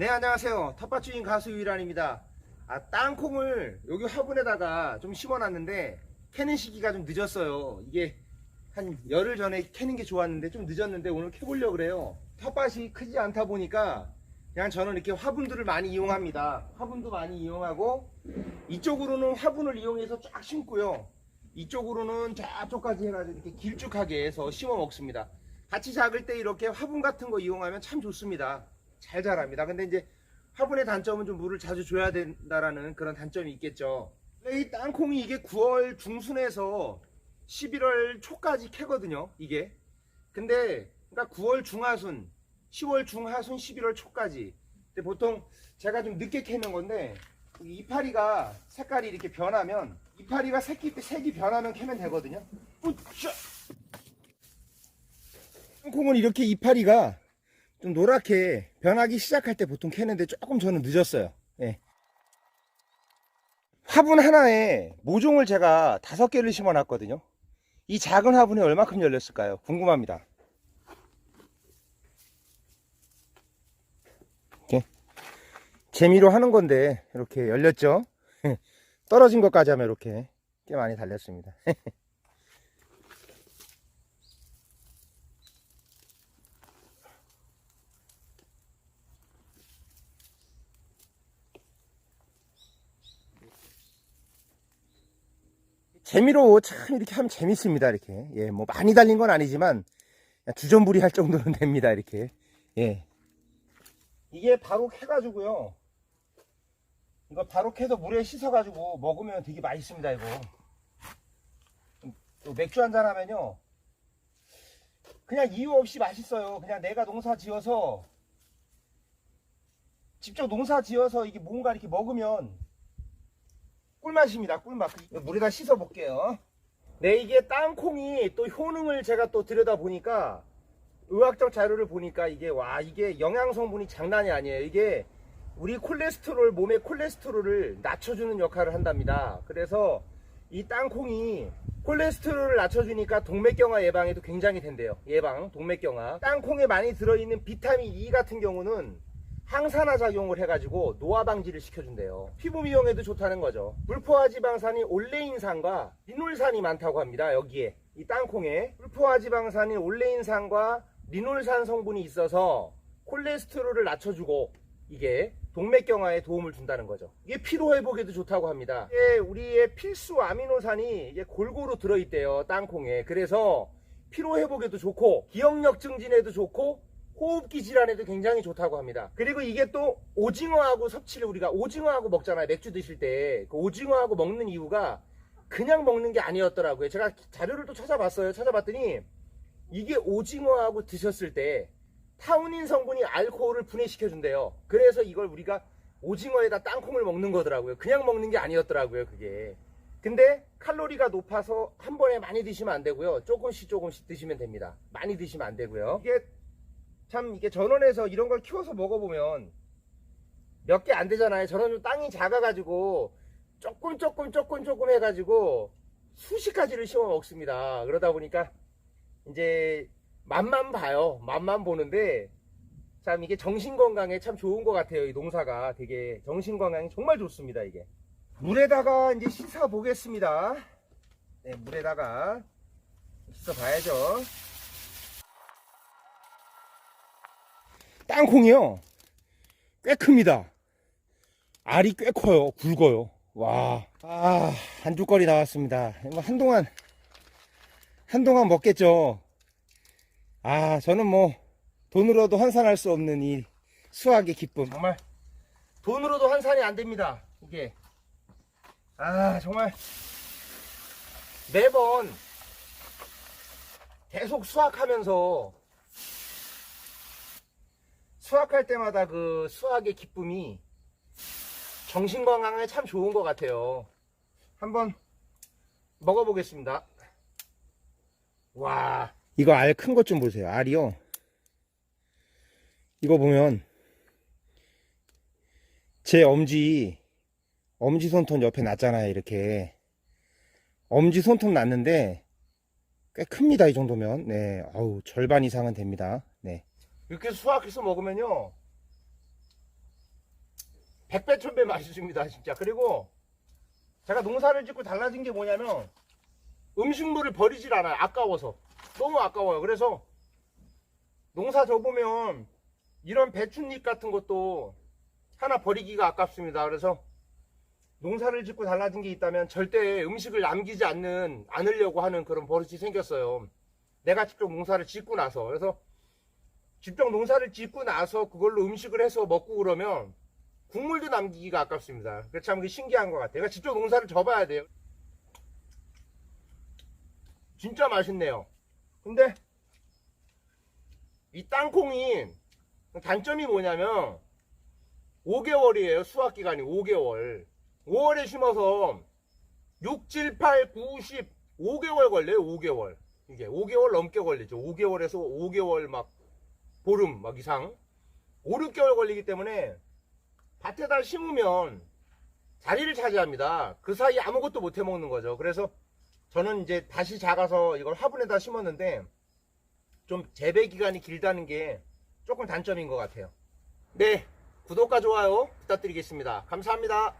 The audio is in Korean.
네 안녕하세요. 텃밭주인 가수 유일한입니다. 아 땅콩을 여기 화분에다가 좀 심어놨는데 캐는 시기가 좀 늦었어요. 이게 한 열흘 전에 캐는 게 좋았는데 좀 늦었는데 오늘 캐보려고 그래요. 텃밭이 크지 않다 보니까 그냥 저는 이렇게 화분들을 많이 이용합니다. 화분도 많이 이용하고 이쪽으로는 화분을 이용해서 쫙 심고요. 이쪽으로는 저쪽까지 해가지고 이렇게 길쭉하게 해서 심어 먹습니다. 같이 작을 때 이렇게 화분 같은 거 이용하면 참 좋습니다 잘 자랍니다. 근데 이제 화분의 단점은 좀 물을 자주 줘야 된다라는 그런 단점이 있겠죠. 이 땅콩이 이게 9월 중순에서 11월 초까지 캐거든요. 이게. 근데 그러니까 9월 중하순, 10월 중하순, 11월 초까지. 근데 보통 제가 좀 늦게 캐는 건데 이 이파리가 색깔이 이렇게 변하면 이파리가 색이 색이 변하면 캐면 되거든요. 우짜! 땅콩은 이렇게 이파리가 좀 노랗게 변하기 시작할 때 보통 캐는데 조금 저는 늦었어요. 예. 화분 하나에 모종을 제가 다섯 개를 심어 놨거든요. 이 작은 화분에 얼마큼 열렸을까요? 궁금합니다. 이렇게 재미로 하는 건데 이렇게 열렸죠. 떨어진 것까지 하면 이렇게 꽤 많이 달렸습니다. 재미로 참 이렇게 하면 재밌습니다. 이렇게. 예, 뭐 많이 달린 건 아니지만 주전부리 할 정도는 됩니다. 이렇게. 예. 이게 바로 캐가지고요. 이거 바로 캐서 물에 씻어가지고 먹으면 되게 맛있습니다. 이거. 또 맥주 한잔 하면요. 그냥 이유 없이 맛있어요. 그냥 내가 농사 지어서 직접 농사 지어서 이게 뭔가 이렇게 먹으면 꿀맛입니다. 꿀맛. 물에다 씻어 볼게요. 네, 이게 땅콩이 또 효능을 제가 또 들여다 보니까 의학적 자료를 보니까 이게 와 이게 영양 성분이 장난이 아니에요. 이게 우리 콜레스테롤 몸의 콜레스테롤을 낮춰주는 역할을 한답니다. 그래서 이 땅콩이 콜레스테롤을 낮춰주니까 동맥경화 예방에도 굉장히 된대요. 예방, 동맥경화. 땅콩에 많이 들어있는 비타민 E 같은 경우는 항산화 작용을 해가지고 노화 방지를 시켜준대요. 피부 미용에도 좋다는 거죠. 불포화 지방산이 올레인산과 리놀산이 많다고 합니다. 여기에 이 땅콩에 불포화 지방산인 올레인산과 리놀산 성분이 있어서 콜레스테롤을 낮춰주고 이게 동맥경화에 도움을 준다는 거죠. 이게 피로 회복에도 좋다고 합니다. 이게 우리의 필수 아미노산이 이게 골고루 들어있대요. 땅콩에. 그래서 피로 회복에도 좋고 기억력 증진에도 좋고 호흡기 질환에도 굉장히 좋다고 합니다. 그리고 이게 또 오징어하고 섭취를 우리가 오징어하고 먹잖아요. 맥주 드실 때. 그 오징어하고 먹는 이유가 그냥 먹는 게 아니었더라고요. 제가 자료를 또 찾아봤어요. 찾아봤더니 이게 오징어하고 드셨을 때 타우닌 성분이 알코올을 분해시켜준대요. 그래서 이걸 우리가 오징어에다 땅콩을 먹는 거더라고요. 그냥 먹는 게 아니었더라고요. 그게. 근데 칼로리가 높아서 한 번에 많이 드시면 안 되고요. 조금씩 조금씩 드시면 됩니다. 많이 드시면 안 되고요. 이게 참 이게 전원에서 이런 걸 키워서 먹어보면 몇 개 안 되잖아요. 저는 좀 땅이 작아가지고 조금 조금 조금 조금 해가지고 수십 가지를 심어 먹습니다. 그러다 보니까 이제 맛만 봐요. 맛만 보는데 참 이게 정신 건강에 참 좋은 것 같아요. 이 농사가 되게 정신 건강에 정말 좋습니다. 이게 물에다가 이제 씻어 보겠습니다. 네, 물에다가 씻어 봐야죠. 땅콩이요. 꽤 큽니다. 알이 꽤 커요. 굵어요. 와. 아, 한주거리 나왔습니다. 이거 한동안, 한동안 먹겠죠. 아, 저는 뭐, 돈으로도 환산할 수 없는 이 수학의 기쁨. 정말, 돈으로도 환산이 안 됩니다. 이게. 아, 정말, 매번, 계속 수학하면서, 수학할 때마다 그 수학의 기쁨이 정신 건강에 참 좋은 것 같아요. 한번 먹어보겠습니다. 와, 이거 알 큰 것 좀 보세요. 알이요. 이거 보면 제 엄지 엄지 손톱 옆에 났잖아요. 이렇게 엄지 손톱 났는데 꽤 큽니다. 이 정도면 네, 아우 절반 이상은 됩니다. 네. 이렇게 수확해서 먹으면요. 백배 천배 맛있습니다 진짜. 그리고 제가 농사를 짓고 달라진 게 뭐냐면 음식물을 버리질 않아요. 아까워서. 너무 아까워요. 그래서 농사 접으면 이런 배춧잎 같은 것도 하나 버리기가 아깝습니다. 그래서 농사를 짓고 달라진 게 있다면 절대 음식을 남기지 않는 않으려고 하는 그런 버릇이 생겼어요. 내가 직접 농사를 짓고 나서. 그래서 직접 농사를 짓고 나서 그걸로 음식을 해서 먹고 그러면 국물도 남기기가 아깝습니다. 그게 참 신기한 것 같아요. 그러니까 직접 농사를 접어야 돼요. 진짜 맛있네요. 근데 이 땅콩이 단점이 뭐냐면 5개월이에요. 수확 기간이 5개월. 5월에 심어서 6, 7, 8, 9, 10, 5개월 걸려요. 5개월. 이게 5개월 넘게 걸리죠. 5개월에서 5개월 막 보름 막 이상 5, 6개월 걸리기 때문에 밭에다 심으면 자리를 차지합니다. 그 사이 아무것도 못 해먹는 거죠. 그래서 저는 이제 다시 작아서 이걸 화분에다 심었는데 좀 재배 기간이 길다는 게 조금 단점인 것 같아요. 네, 구독과 좋아요 부탁드리겠습니다. 감사합니다.